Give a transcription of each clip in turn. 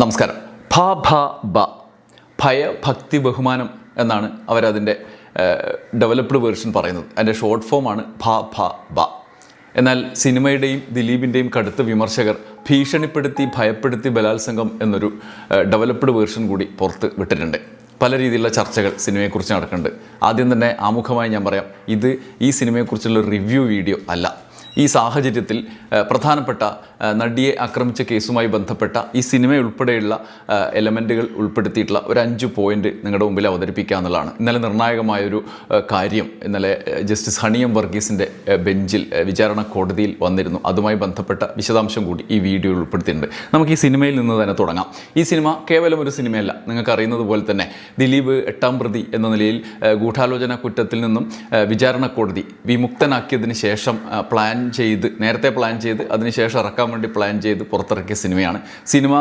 നമസ്കാരം. ഭ ഭ ബ ഭയ ഭക്തി ബഹുമാനം എന്നാണ് അവരതിന്റെ ഡെവലപ്ഡ് വേർഷൻ പറയുന്നത്. അതിന്റെ ഷോർട്ട് ഫോമാണ് ഭ ഭ ബ എന്നാൽ സിനിമയുടെയും ദിലീപിന്റെയും കടുത്ത വിമർശകർ ഭീഷണിപ്പെടുത്തി ഭയപ്പെടുത്തി ബലാത്സംഗം എന്നൊരു ഡെവലപ്ഡ് വേർഷൻ കൂടി പുറത്ത് വിട്ടിട്ടുണ്ട്. പല രീതിയിലുള്ള ചർച്ചകൾ സിനിമയെക്കുറിച്ച് നടക്കുന്നുണ്ട്. ആദ്യം തന്നെ ആമുഖമായി ഞാൻ പറയാം ഇത് ഈ സിനിമയെക്കുറിച്ചുള്ള റിവ്യൂ വീഡിയോ അല്ല. ഈ സാഹചര്യത്തിൽ പ്രധാനപ്പെട്ട നടിയെ ആക്രമിച്ച കേസുമായി ബന്ധപ്പെട്ട ഈ സിനിമ ഉൾപ്പെടെയുള്ള എലമെന്റുകൾ ഉൾപ്പെടുത്തിയിട്ടുള്ള ഒരു അഞ്ച് പോയിന്റ് നിങ്ങളുടെ മുമ്പിൽ അവതരിപ്പിക്കുക എന്നുള്ളതാണ്. ഇന്നലെ നിർണായകമായൊരു കാര്യം ഇന്നലെ ജസ്റ്റിസ് ഹണിയം വർഗീസിന്റെ ബെഞ്ചിൽ വിചാരണ കോടതിയിൽ വന്നിരുന്നു. അതുമായി ബന്ധപ്പെട്ട വിശദാംശം കൂടി ഈ വീഡിയോയിൽ ഉൾപ്പെടുത്തിയിട്ടുണ്ട്. നമുക്ക് ഈ സിനിമയിൽ നിന്ന് തന്നെ തുടങ്ങാം. ഈ സിനിമ കേവലം ഒരു സിനിമയല്ല. നിങ്ങൾക്ക് അറിയുന്നത് പോലെ തന്നെ ദിലീപ് എട്ടാം പ്രതി എന്ന നിലയിൽ ഗൂഢാലോചന കുറ്റത്തിൽ നിന്നും വിചാരണ കോടതി വിമുക്തനാക്കിയതിന് ശേഷം പ്ലാൻ ചെയ്ത് നേരത്തെ പ്ലാൻ ചെയ്ത് അതിനുശേഷം ഇറക്കാൻ വേണ്ടി പ്ലാൻ ചെയ്ത് പുറത്തിറക്കിയ സിനിമയാണ്. സിനിമ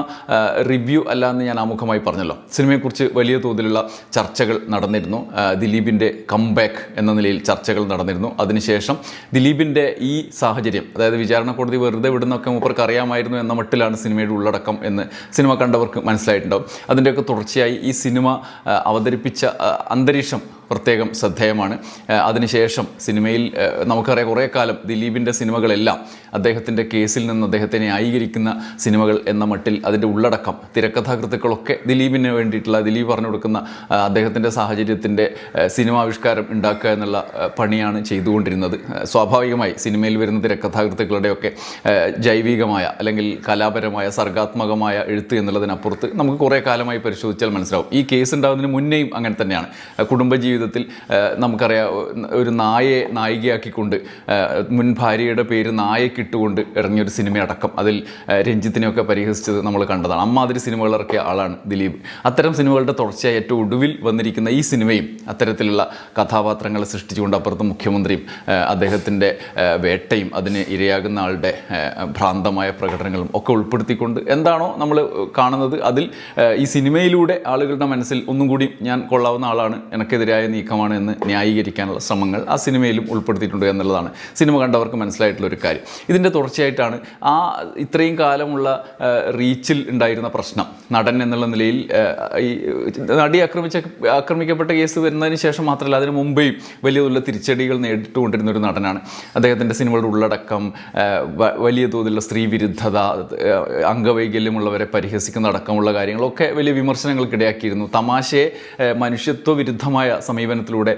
റിവ്യൂ അല്ല എന്ന് ഞാൻ ആമുഖമായി പറഞ്ഞല്ലോ. സിനിമയെക്കുറിച്ച് വലിയ തോതിലുള്ള ചർച്ചകൾ നടന്നിരുന്നു. ദിലീപിന്റെ കംബാക്ക് എന്ന നിലയിൽ ചർച്ചകൾ നടന്നിരുന്നു. അതിനുശേഷം ദിലീപിന്റെ ഈ സാഹചര്യം അതായത് വിചാരണ കോടതി വെറുതെ വിടുന്നൊക്കെ മൂപ്പർക്ക് അറിയാമായിരുന്നു എന്ന മട്ടിലാണ് സിനിമയുടെ ഉള്ളടക്കം എന്ന് സിനിമ കണ്ടവർക്ക് മനസ്സിലായിട്ടുണ്ടാവും. അതിന്റെയൊക്കെ തുടർച്ചയായി ഈ സിനിമ അവതരിപ്പിച്ച അന്തരീക്ഷം പ്രത്യേകം ശ്രദ്ധേയമാണ്. അതിനുശേഷം സിനിമയിൽ നമുക്കറിയാം കുറേ കാലം ദിലീപിന്റെ സിനിമകളെല്ലാം അദ്ദേഹത്തിന്റെ കേസിൽ നിന്ന് അദ്ദേഹത്തെ ന്യായീകരിക്കുന്ന സിനിമകൾ എന്ന മട്ടിൽ അതിന്റെ ഉള്ളടക്കം തിരക്കഥാകൃത്തുക്കളൊക്കെ ദിലീപിന് വേണ്ടിയിട്ടുള്ള ദിലീപ് പറഞ്ഞു കൊടുക്കുന്ന അദ്ദേഹത്തിന്റെ സാഹചര്യത്തിന്റെ സിനിമാവിഷ്കാരം ഉണ്ടാക്കുക എന്നുള്ള പണിയാണ് ചെയ്തുകൊണ്ടിരുന്നത്. സ്വാഭാവികമായി സിനിമയിൽ വരുന്ന തിരക്കഥാകൃത്തുക്കളുടെയൊക്കെ ജൈവികമായ അല്ലെങ്കിൽ കലാപരമായ സർഗാത്മകമായ എഴുത്ത് എന്നുള്ളതിനപ്പുറത്ത് നമുക്ക് കുറേ കാലമായി പരിശോധിച്ചാൽ മനസ്സിലാവും. ഈ കേസ് ഉണ്ടാകുന്നതിന് മുന്നേയും അങ്ങനെ തന്നെയാണ്. ആ, കുടുംബജീവിതത്തിൽ ആ, നമുക്കറിയാം ഒരു നായയെ നായികയാക്കിക്കൊണ്ട് മുൻ ഭാര്യയുടെ പേര് നായക്കിട്ടുകൊണ്ട് ഇറങ്ങിയൊരു സിനിമയടക്കം. അതിൽ രഞ്ജിത്തിനെയൊക്കെ പരിഹസിച്ചത് നമ്മൾ കണ്ടതാണ്. അമ്മാതിരി സിനിമകൾ ഇറക്കിയ ആളാണ് ദിലീപ്. അത്തരം സിനിമകളുടെ തുടർച്ചയായി ഏറ്റവും ഒടുവിൽ വന്നിരിക്കുന്ന ഈ സിനിമയും അത്തരത്തിലുള്ള കഥാപാത്രങ്ങളെ സൃഷ്ടിച്ചുകൊണ്ട് അപ്പുറത്ത് മുഖ്യമന്ത്രിയും അദ്ദേഹത്തിന്റെ വേട്ടയും അതിന് ഇരയാകുന്ന ആളുടെ ഭ്രാന്തമായ പ്രകടനങ്ങളും ഒക്കെ ഉൾപ്പെടുത്തിക്കൊണ്ട് എന്താണോ നമ്മൾ കാണുന്നത്. അതിൽ ഈ സിനിമയിലൂടെ ആളുകളുടെ മനസ്സിൽ ഒന്നും കൂടി ഞാൻ കൊള്ളാവുന്ന ആളാണ്. എനിക്കെതിരായ നീക്കമാണ് എന്ന് ന്യായീകരിക്കാനുള്ള ശ്രമങ്ങൾ ആ സിനിമയിലും ഉൾപ്പെടുത്തിയിട്ടുണ്ട് എന്നുള്ളതാണ്. സിനിമ കണ്ടവർക്ക് മനസ്സിലായിട്ടുള്ള ഒരു കാര്യം. ഇതിന്റെ തുടർച്ചയായിട്ടാണ് ആ ഇത്രയും കാലമുള്ള റീച്ചിൽ ഉണ്ടായിരുന്ന പ്രശ്നം. നടൻ എന്നുള്ള നിലയിൽ ഈ നടി ആക്രമിച്ച ആക്രമിക്കപ്പെട്ട കേസ് വരുന്നതിന് ശേഷം മാത്രമല്ല അതിന് മുമ്പേയും വലിയ തോതിലുള്ള തിരിച്ചടികൾ നേരിട്ടുകൊണ്ടിരുന്ന ഒരു നടനാണ്. അദ്ദേഹത്തിന്റെ സിനിമകളുടെ ഉള്ളടക്കം വലിയ തോതിലുള്ള സ്ത്രീ വിരുദ്ധത ആ, അംഗവൈകല്യമുള്ളവരെ പരിഹസിക്കുന്ന അടക്കമുള്ള കാര്യങ്ങളൊക്കെ വലിയ വിമർശനങ്ങൾക്കിടയാക്കിയിരുന്നു. തമാശയെ മനുഷ്യത്വ വിരുദ്ധമായ സമീപനത്തിലൂടെ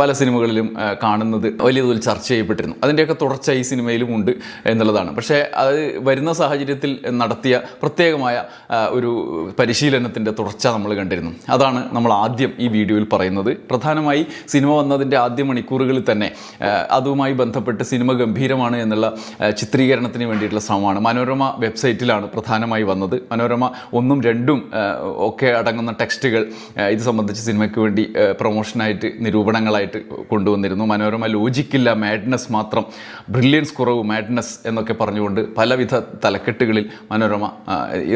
പല സിനിമകളിലും കാണുന്നത് വലിയ തോതിൽ ചർച്ച ചെയ്യപ്പെട്ടിരുന്നു. അതിന്റെയൊക്കെ തുടർച്ച ഈ സിനിമയിലും ഉണ്ട് എന്നുള്ളതാണ്. പക്ഷേ അത് വരുന്ന സാഹചര്യത്തിൽ നടത്തിയ പ്രത്യേകമായ ഒരു പരിശീലനത്തിന്റെ തുടർച്ച നമ്മൾ കണ്ടിരുന്നു. അതാണ് നമ്മൾ ആദ്യം ഈ വീഡിയോയിൽ പറയുന്നത്. പ്രധാനമായി സിനിമ വന്നതിന്റെ ആദ്യ മണിക്കൂറുകളിൽ തന്നെ അതുമായി ബന്ധപ്പെട്ട് സിനിമ ഗംഭീരമാണ് എന്നുള്ള ചിത്രീകരണത്തിന് വേണ്ടിയിട്ടുള്ള ശ്രമമാണ്. മനോരമ വെബ്സൈറ്റിലാണ് പ്രധാനമായി വന്നത്. മനോരമ ഒന്നും രണ്ടും ഒക്കെ അടങ്ങുന്ന ടെക്സ്റ്റുകൾ ഇത് സംബന്ധിച്ച് സിനിമയ്ക്ക് വേണ്ടി ആ, പ്രൊമോഷനായിട്ട് നിരൂപണങ്ങളായിട്ട് കൊണ്ടുവന്നിരുന്നു. മനോരമ ലോജിക്കില്ല മാഡ്നസ് മാത്രം ബ്രില്യൻസ് കുറവ് മാഡ്നസ് എന്നൊക്കെ പറഞ്ഞുകൊണ്ട് പലവിധ തലക്കെട്ടുകളിൽ മനോരമ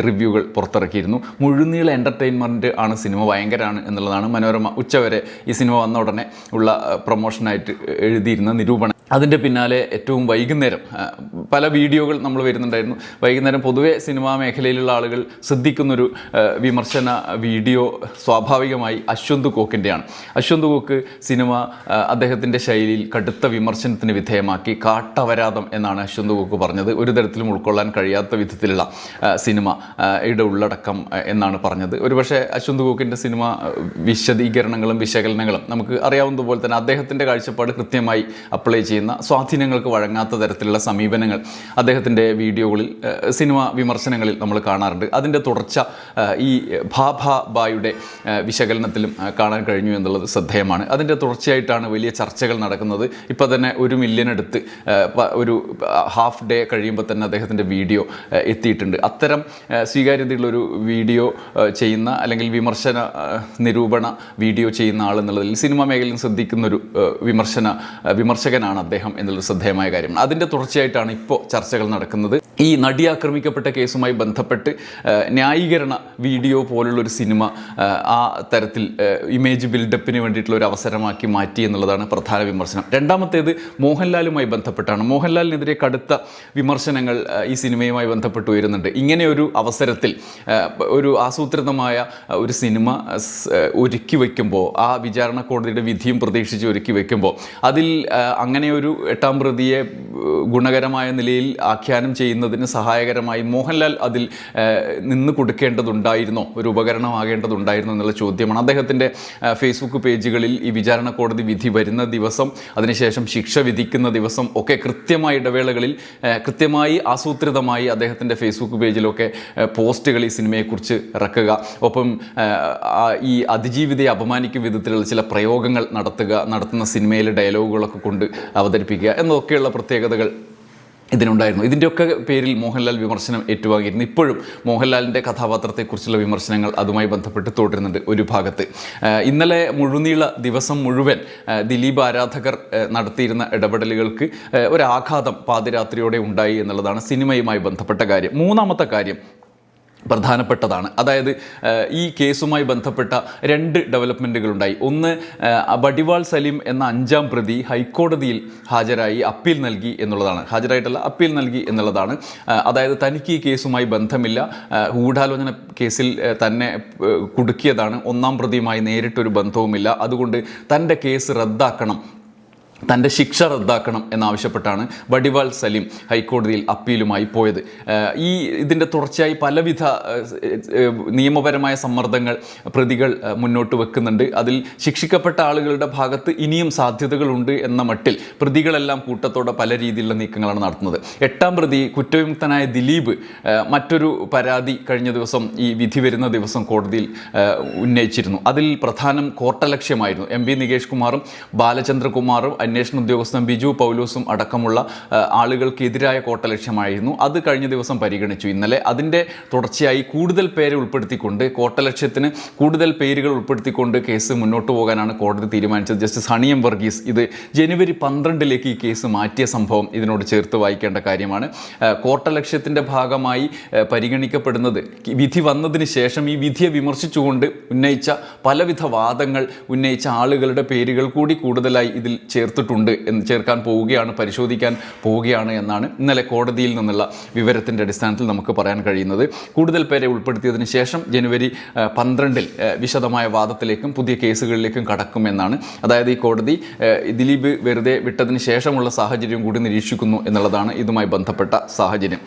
റിവ്യൂകൾ പുറത്തിറക്കിയിരുന്നു. മുഴുനീള എന്റർടൈൻമെന്റ് ആണ് സിനിമ ഭയങ്കരമാണ് എന്നുള്ളതാണ് മനോരമ ഉച്ചവരെ ഈ സിനിമ വന്ന ഉടനെ ഉള്ള പ്രൊമോഷനായിട്ട് എഴുതിയിരുന്ന നിരൂപണം അതിന്റെ പിന്നാലെ ഏറ്റവും വൈകുന്നേരം പല വീഡിയോകൾ നമ്മൾ വരുന്നുണ്ടായിരുന്നു. വൈകുന്നേരം പൊതുവേ സിനിമാ മേഖലയിലുള്ള ആളുകൾ ശ്രദ്ധിക്കുന്നൊരു വിമർശന വീഡിയോ സ്വാഭാവികമായി അശ്വന്ത് കോക്കിന്റെയാണ് അശ്വന്ത് കോക്ക് സിനിമ അദ്ദേഹത്തിന്റെ ശൈലിയിൽ കടുത്ത വിമർശനത്തിന് വിധേയമാക്കി കാട്ടവരാതം എന്നാണ് അശ്വന്ത് പറഞ്ഞത്. ഒരു തരത്തിലും ഉൾക്കൊള്ളാൻ കഴിയാത്ത വിധത്തിലുള്ള സിനിമ യുടെ ഉള്ളടക്കം എന്നാണ് പറഞ്ഞത്. ഒരുപക്ഷെ അശ്വന്ത് കോക്കിന്റെ സിനിമ വിശദീകരണങ്ങളും വിശകലനങ്ങളും നമുക്ക് അറിയാവുന്നതുപോലെ തന്നെ അദ്ദേഹത്തിന്റെ കാഴ്ചപ്പാട് കൃത്യമായി അപ്ലൈ ചെയ്യുന്ന സ്വാധീനങ്ങൾക്ക് വഴങ്ങാത്ത തരത്തിലുള്ള സമീപനങ്ങൾ അദ്ദേഹത്തിന്റെ വീഡിയോകളിൽ സിനിമ വിമർശനങ്ങളിൽ നമ്മൾ കാണാറുണ്ട്. അതിന്റെ തുടർച്ച ഈ ഭാ ഭാ ബായുടെ വിശകലനത്തിലും കാണാൻ കഴിഞ്ഞു എന്നുള്ളത് ശ്രദ്ധേയമാണ്. അതിന്റെ തുടർച്ചയായിട്ടാണ് വലിയ ചർച്ചകൾ നടക്കുന്നത്. ഇപ്പോൾ തന്നെ ഒരു മില്യൺ അടുത്ത് ഒരു ഹാഫ് ഡേ കഴിയുമ്പോൾ തന്നെ അദ്ദേഹത്തിന്റെ വീഡിയോ എത്തിയിട്ടുണ്ട്. അത്തരം സ്വീകാര്യതയുള്ളൊരു വീഡിയോ ചെയ്യുന്ന അല്ലെങ്കിൽ വിമർശന നിരൂപണ വീഡിയോ ചെയ്യുന്ന ആൾ എന്നുള്ളതിൽ സിനിമാ മേഖലയിൽ ശ്രദ്ധിക്കുന്നൊരു വിമർശന വിമർശകനാണ് അദ്ദേഹം എന്നുള്ളൊരു ശ്രദ്ധേയമായ കാര്യമാണ് അതിന്റെ തുടർച്ചയായിട്ടാണ് ഇപ്പോൾ ചർച്ചകൾ നടക്കുന്നത്. ഈ നടി ആക്രമിക്കപ്പെട്ട കേസുമായി ബന്ധപ്പെട്ട് ന്യായീകരണ വീഡിയോ പോലുള്ളൊരു സിനിമ ആ, തരത്തിൽ ഇമേജ് ബിൽഡപ്പിന് വേണ്ടിയിട്ടുള്ള ഒരു അവസരമാക്കി മാറ്റി എന്നുള്ളതാണ് പ്രധാന വിമർശനം. രണ്ടാമത്തേത് മോഹൻലാലുമായി ബന്ധപ്പെട്ടാണ്. മോഹൻലാലിനെതിരെ കടുത്ത വിമർശനങ്ങൾ ഈ സിനിമയുമായി ബന്ധപ്പെട്ട് ഉയരുന്നുണ്ട്. ഇങ്ങനെ ഒരു അവസരത്തിൽ ഒരു ആസൂത്രിതമായ ഒരു സിനിമ ഒരുക്കി വയ്ക്കുമ്പോൾ ആ വിചാരണ കോടതിയുടെ വിധിയും പ്രതീക്ഷിച്ച് ഒരുക്കി വയ്ക്കുമ്പോൾ അതിൽ അങ്ങനെ ഒരു എട്ടാം പ്രതിയെ ഗുണകരമായ നിലയിൽ ആഖ്യാനം ചെയ്യുന്നതിന് സഹായകരമായി മോഹൻലാൽ അതിൽ നിന്ന് കൊടുക്കേണ്ടതുണ്ടായിരുന്നോ? ഒരു ഉപകരണമാകേണ്ടതുണ്ടായിരുന്നോ? എന്നുള്ള ചോദ്യമാണ്. അദ്ദേഹത്തിന്റെ ഫേസ്ബുക്ക് ഫേസ്ബുക്ക് പേജുകളിൽ ഈ വിചാരണ കോടതി വിധി വരുന്ന ദിവസം അതിനുശേഷം ശിക്ഷ വിധിക്കുന്ന ദിവസം ഒക്കെ കൃത്യമായ ഇടവേളകളിൽ കൃത്യമായി ആസൂത്രിതമായി അദ്ദേഹത്തിന്റെ ഫേസ്ബുക്ക് പേജിലൊക്കെ പോസ്റ്റുകൾ ഈ സിനിമയെക്കുറിച്ച് ഇറക്കുക. ഒപ്പം ഈ അതിജീവിതയെ അപമാനിക്കും വിധത്തിലുള്ള ചില പ്രയോഗങ്ങൾ നടത്തുക നടത്തുന്ന സിനിമയിലെ ഡയലോഗുകളൊക്കെ കൊണ്ട് അവതരിപ്പിക്കുക എന്നൊക്കെയുള്ള പ്രത്യേകതകൾ ഇതിനുണ്ടായിരുന്നു. ഇതിന്റെയൊക്കെ പേരിൽ മോഹൻലാൽ വിമർശനം ഏറ്റുവാങ്ങിയിരുന്നു. ഇപ്പോഴും മോഹൻലാലിന്റെ കഥാപാത്രത്തെക്കുറിച്ചുള്ള വിമർശനങ്ങൾ അതുമായി ബന്ധപ്പെട്ട് തുടരുന്നുണ്ട് ഒരു ഭാഗത്ത്. ഇന്നലെ മുഴുനീള ദിവസം മുഴുവൻ ദിലീപ് ആരാധകർ നടത്തിയിരുന്ന ഇടപെടലുകൾക്ക് ഒരാഘാതം പാതിരാത്രിയോടെ ഉണ്ടായി എന്നുള്ളതാണ് സിനിമയുമായി ബന്ധപ്പെട്ട കാര്യം. മൂന്നാമത്തെ കാര്യം പ്രധാനപ്പെട്ടതാണ്. അതായത് ഈ കേസുമായി ബന്ധപ്പെട്ട രണ്ട് ഡെവലപ്മെന്റുകളുണ്ടായി ഒന്ന് ബഡിവാൾ സലീം എന്ന അഞ്ചാം പ്രതി ഹൈക്കോടതിയിൽ ഹാജരായി അപ്പീൽ നൽകി എന്നുള്ളതാണ്. ഹാജരായിട്ടല്ല അപ്പീൽ നൽകി എന്നുള്ളതാണ്. അതായത് തനിക്ക് ഈ കേസുമായി ബന്ധമില്ല. ഗൂഢാലോചന കേസിൽ തന്നെ കുടുക്കിയതാണ്. ഒന്നാം പ്രതിയുമായി നേരിട്ടൊരു ബന്ധവുമില്ല. അതുകൊണ്ട് തന്റെ കേസ് റദ്ദാക്കണം തന്റെ ശിക്ഷ റദ്ദാക്കണം എന്നാവശ്യപ്പെട്ടാണ് വടിവാൾ സലീം ഹൈക്കോടതിയിൽ അപ്പീലുമായി പോയത്. ഈ ഇതിന്റെ തുടർച്ചയായി പലവിധ നിയമപരമായ സമ്മർദ്ദങ്ങൾ പ്രതികൾ മുന്നോട്ട് വെക്കുന്നുണ്ട്. അതിൽ ശിക്ഷിക്കപ്പെട്ട ആളുകളുടെ ഭാഗത്ത് ഇനിയും സാധ്യതകളുണ്ട് എന്ന മട്ടിൽ പ്രതികളെല്ലാം കൂട്ടത്തോടെ പല രീതിയിലുള്ള നീക്കങ്ങളാണ് നടത്തുന്നത്. എട്ടാം പ്രതി കുറ്റവിമുക്തനായ ദിലീപ് മറ്റൊരു പരാതി കഴിഞ്ഞ ദിവസം ഈ വിധി വരുന്ന ദിവസം കോടതിയിൽ ഉന്നയിച്ചിരുന്നു. അതിൽ പ്രധാനം കോർട്ടലക്ഷ്യമായിരുന്നു. എം വി നികേഷ് കുമാറും ബാലചന്ദ്രകുമാറും അന്വേഷണ ഉദ്യോഗസ്ഥൻ ബിജു പൗലോസും അടക്കമുള്ള ആളുകൾക്കെതിരായ കോട്ട ലക്ഷ്യമായിരുന്നു. അത് കഴിഞ്ഞ ദിവസം പരിഗണിച്ചു. ഇന്നലെ അതിന്റെ തുടർച്ചയായി കൂടുതൽ പേരെ ഉൾപ്പെടുത്തിക്കൊണ്ട് കോട്ട ലക്ഷ്യത്തിന് കൂടുതൽ പേരുകൾ ഉൾപ്പെടുത്തിക്കൊണ്ട് കേസ് മുന്നോട്ട് പോകാനാണ് കോടതി തീരുമാനിച്ചത്. ജസ്റ്റിസ് ഹണിയം വർഗീസ് ഇത് ജനുവരി പന്ത്രണ്ടിലേക്ക് ഈ കേസ് മാറ്റിയ സംഭവം ഇതിനോട് ചേർത്ത് വായിക്കേണ്ട കാര്യമാണ്. കോട്ട ലക്ഷ്യത്തിന്റെ ഭാഗമായി പരിഗണിക്കപ്പെടുന്നത് വിധി വന്നതിന് ശേഷം ഈ വിധിയെ വിമർശിച്ചുകൊണ്ട് ഉന്നയിച്ച പലവിധ വാദങ്ങൾ ഉന്നയിച്ച ആളുകളുടെ പേരുകൾ കൂടി കൂടുതലായി ഇതിൽ ചേർത്തിട്ടുണ്ട് എന്ന് ചേർക്കാൻ പോവുകയാണ് പരിശോധിക്കാൻ പോവുകയാണ് എന്നാണ് ഇന്നലെ കോടതിയിൽ നിന്നുള്ള വിവരത്തിന്റെ അടിസ്ഥാനത്തിൽ നമുക്ക് പറയാൻ കഴിയുന്നത്. കൂടുതൽ പേരെ ഉൾപ്പെടുത്തിയതിന് ശേഷം ജനുവരി പന്ത്രണ്ടിൽ വിശദമായ വാദത്തിലേക്കും പുതിയ കേസുകളിലേക്കും കടക്കുമെന്നാണ് അതായത് ഈ കോടതി ദിലീപ് വെറുതെ വിട്ടതിന് ശേഷമുള്ള സാഹചര്യം കൂടി നിരീക്ഷിക്കുന്നു എന്നുള്ളതാണ് ഇതുമായി ബന്ധപ്പെട്ട സാഹചര്യം.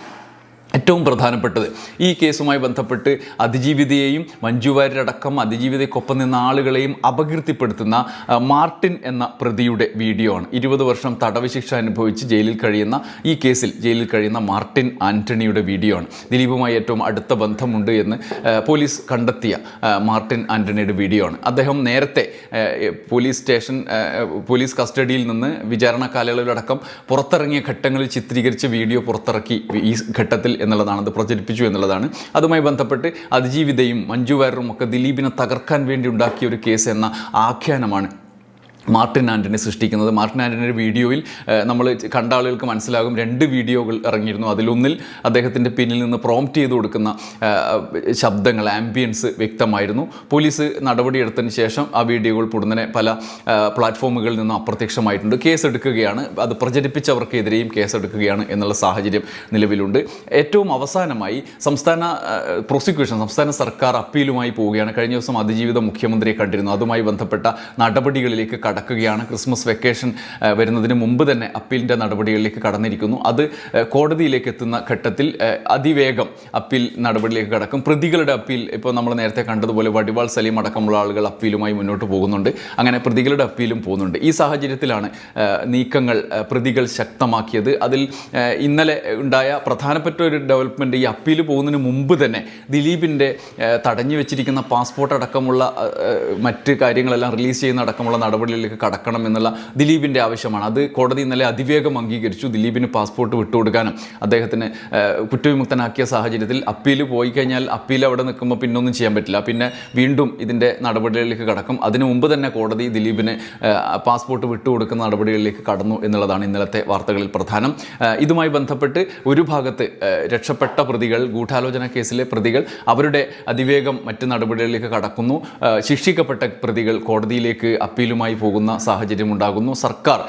ഏറ്റവും പ്രധാനപ്പെട്ടത്. ഈ കേസുമായി ബന്ധപ്പെട്ട് അതിജീവിതയെയും മഞ്ജു വാര്യരടക്കം അതിജീവിതയ്ക്കൊപ്പം നിന്ന ആളുകളെയും അപകീർത്തിപ്പെടുത്തുന്ന മാർട്ടിൻ എന്ന പ്രതിയുടെ വീഡിയോ ആണ്. ഇരുപത് വർഷം തടവ് ശിക്ഷ അനുഭവിച്ച് ജയിലിൽ കഴിയുന്ന ഈ കേസിൽ ജയിലിൽ കഴിയുന്ന മാർട്ടിൻ ആന്റണിയുടെ വീഡിയോ ആണ്. ദിലീപുമായി ഏറ്റവും അടുത്ത ബന്ധമുണ്ട് എന്ന് പോലീസ് കണ്ടെത്തിയ മാർട്ടിൻ ആന്റണിയുടെ വീഡിയോ ആണ്. അദ്ദേഹം നേരത്തെ പോലീസ് സ്റ്റേഷൻ പോലീസ് കസ്റ്റഡിയിൽ നിന്ന് വിചാരണ കാലയളവിലടക്കം പുറത്തിറങ്ങിയ ഘട്ടങ്ങളിൽ ചിത്രീകരിച്ച വീഡിയോ പുറത്തിറക്കി ഈ ഘട്ടത്തിൽ എന്നുള്ളതാണ് അത് പ്രചരിപ്പിച്ചു എന്നുള്ളതാണ്. അതുമായി ബന്ധപ്പെട്ട് അതിജീവിതയും മഞ്ജു വാര്യറും ഒക്കെ ദിലീപിനെ തകർക്കാൻ വേണ്ടി ഉണ്ടാക്കിയ ഒരു കേസ് എന്ന ആഖ്യാനമാണ് മാർട്ടിൻ ആന്റണി സൃഷ്ടിക്കുന്നത്. മാർട്ടിൻ ആന്റണിയുടെ വീഡിയോയിൽ നമ്മൾ കണ്ട ആളുകൾക്ക് മനസ്സിലാകും രണ്ട് വീഡിയോകൾ ഇറങ്ങിയിരുന്നു. അതിലൊന്നിൽ അദ്ദേഹത്തിന്റെ പിന്നിൽ നിന്ന് പ്രോംപ്റ്റ് ചെയ്ത് കൊടുക്കുന്ന ശബ്ദങ്ങൾ ആംബിയൻസ് വ്യക്തമായിരുന്നു. പോലീസ് നടപടിയെടുത്തതിന് ശേഷം ആ വീഡിയോകൾ പൊടുന്നനെ പല പ്ലാറ്റ്ഫോമുകളിൽ നിന്നും അപ്രത്യക്ഷമായിട്ടുണ്ട്. കേസ് എടുക്കുകയാണ് അത് പ്രചരിപ്പിച്ചവർക്കെതിരെയും കേസെടുക്കുകയാണ് എന്നുള്ള സാഹചര്യം നിലവിലുണ്ട്. ഏറ്റവും അവസാനമായി സംസ്ഥാന പ്രോസിക്യൂഷൻ സംസ്ഥാന സർക്കാർ അപ്പീലുമായി പോവുകയാണ്. കഴിഞ്ഞ ദിവസം അതിജീവിത മുഖ്യമന്ത്രിയെ കണ്ടിരുന്നു. അതുമായി ബന്ധപ്പെട്ട നടപടികളിലേക്ക് കടക്കുകയാണ് ക്രിസ്മസ് വെക്കേഷൻ വരുന്നതിന് മുമ്പ് തന്നെ അപ്പീലിന്റെ നടപടികളിലേക്ക് കടന്നിരിക്കുന്നു. അത് കോടതിയിലേക്ക് എത്തുന്ന ഘട്ടത്തിൽ അതിവേഗം അപ്പീൽ നടപടിയിലേക്ക് കടക്കും. പ്രതികളുടെ അപ്പീൽ ഇപ്പോൾ നമ്മൾ നേരത്തെ കണ്ടതുപോലെ വടിവാൾ സലീം അടക്കമുള്ള ആളുകൾ അപ്പീലുമായി മുന്നോട്ട് പോകുന്നുണ്ട്. അങ്ങനെ പ്രതികളുടെ അപ്പീലും പോകുന്നുണ്ട്. ഈ സാഹചര്യത്തിലാണ് നീക്കങ്ങൾ പ്രതികൾ ശക്തമാക്കിയത്. അതിൽ ഇന്നലെ ഉണ്ടായ പ്രധാനപ്പെട്ട ഒരു ഡെവലപ്മെന്റ് ഈ അപ്പീൽ പോകുന്നതിന് മുമ്പ് തന്നെ ദിലീപിന്റെ തടഞ്ഞു വെച്ചിരിക്കുന്ന പാസ്പോർട്ട് അടക്കമുള്ള മറ്റ് കാര്യങ്ങളെല്ലാം റിലീസ് ചെയ്യുന്ന അടക്കമുള്ള നടപടികളിലേക്ക് നടപടികളിലേക്ക് കടക്കണം എന്നുള്ള ദിലീപിന്റെ ആവശ്യമാണ്. അത് കോടതി ഇന്നലെ അതിവേഗം അംഗീകരിച്ചു. ദിലീപിന് പാസ്പോർട്ട് വിട്ടുകൊടുക്കാനും അദ്ദേഹത്തിന് കുറ്റവിമുക്തനാക്കിയ സാഹചര്യത്തിൽ അപ്പീൽ പോയി കഴിഞ്ഞാൽ അപ്പീൽ അവിടെ നിൽക്കുമ്പോൾ പിന്നൊന്നും ചെയ്യാൻ പറ്റില്ല. പിന്നെ വീണ്ടും ഇതിന്റെ നടപടികളിലേക്ക് കടക്കും. അതിനു മുമ്പ് തന്നെ കോടതി ദിലീപിന് പാസ്പോർട്ട് വിട്ടുകൊടുക്കുന്ന നടപടികളിലേക്ക് കടന്നു എന്നുള്ളതാണ് ഇന്നലത്തെ വാർത്തകളിൽ പ്രധാനം. ഇതുമായി ബന്ധപ്പെട്ട് ഒരു ഭാഗത്ത് രക്ഷപ്പെട്ട പ്രതികൾ ഗൂഢാലോചന കേസിലെ പ്രതികൾ അവരുടെ അതിവേഗം മറ്റ് നടപടികളിലേക്ക് കടക്കുന്നു. ശിക്ഷിക്കപ്പെട്ട പ്രതികൾ കോടതിയിലേക്ക് അപ്പീലുമായി പോകുന്ന. സാഹചര്യം ഉണ്ടാകുന്നു സർക്കാർ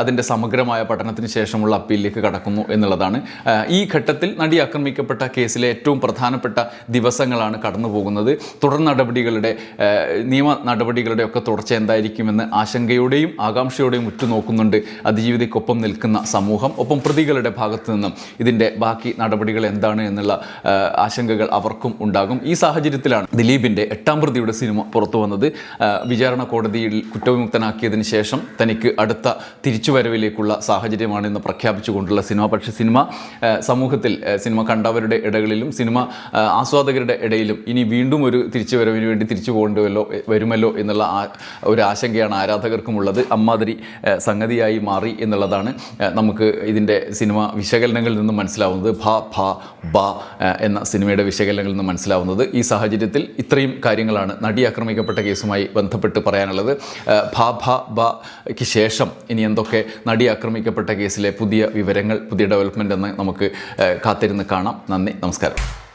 അതിന്റെ സമഗ്രമായ പഠനത്തിന് ശേഷമുള്ള അപ്പീലിലേക്ക് കടക്കുന്നു എന്നുള്ളതാണ്. ഈ ഘട്ടത്തിൽ നടി ആക്രമിക്കപ്പെട്ട കേസിലെ ഏറ്റവും പ്രധാനപ്പെട്ട ദിവസങ്ങളാണ് കടന്നു പോകുന്നത് തുടർ നടപടികളുടെ നിയമ നടപടികളുടെ ഒക്കെ തുടർച്ച എന്തായിരിക്കുമെന്ന് ആശങ്കയോടെയും ആകാംക്ഷയോടെയും ഉറ്റുനോക്കുന്നുണ്ട് അതിജീവിതയ്ക്കൊപ്പം നിൽക്കുന്ന സമൂഹം. ഒപ്പം പ്രതികളുടെ ഭാഗത്തു നിന്നും ഇതിന്റെ ബാക്കി നടപടികൾ എന്താണ് എന്നുള്ള ആശങ്കകൾ അവർക്കും ഉണ്ടാകും. ഈ സാഹചര്യത്തിലാണ് ദിലീപിന്റെ എട്ടാം പ്രതിയുടെ സിനിമ പുറത്തു വന്നത് വിചാരണ കോടതിയിൽ കുറ്റവിമുക്തനാക്കിയതിന് ശേഷം തനിക്ക് അടുത്ത തിരിച്ചുവരവിലേക്കുള്ള സാഹചര്യമാണ് ഇന്ന് പ്രഖ്യാപിച്ചുകൊണ്ടുള്ള സിനിമ. പക്ഷേ സിനിമ സമൂഹത്തിൽ സിനിമ കണ്ടവരുടെ ഇടകളിലും സിനിമ ആസ്വാദകരുടെ ഇടയിലും ഇനി വീണ്ടും ഒരു തിരിച്ചുവരവിന് വേണ്ടി തിരിച്ചു പോകേണ്ടല്ലോ വരുമല്ലോ എന്നുള്ള ഒരു ആശങ്കയാണ് ആരാധകർക്കുമുള്ളത്. അമ്മാതിരി സംഗതിയായി മാറി എന്നുള്ളതാണ് നമുക്ക് ഇതിന്റെ സിനിമ വിശകലനങ്ങളിൽ നിന്നും മനസ്സിലാവുന്നത്. ഭ ഭ ബ എന്ന സിനിമയുടെ വിശകലനങ്ങളിൽ നിന്നും മനസ്സിലാവുന്നത്. ഈ സാഹചര്യത്തിൽ ഇത്രയും കാര്യങ്ങളാണ് നടി ആക്രമിക്കപ്പെട്ട കേസുമായി ബന്ധപ്പെട്ട് പറയാനുള്ളത്. ഭ ഭ ബയ്ക്ക് ശേഷം ഇനി എന്തൊക്കെ നടി ആക്രമിക്കപ്പെട്ട കേസിലെ പുതിയ വിവരങ്ങൾ പുതിയ ഡെവലപ്മെന്റ് എന്ന് നമുക്ക് കാത്തിരുന്ന് കാണാം. നന്ദി നമസ്കാരം.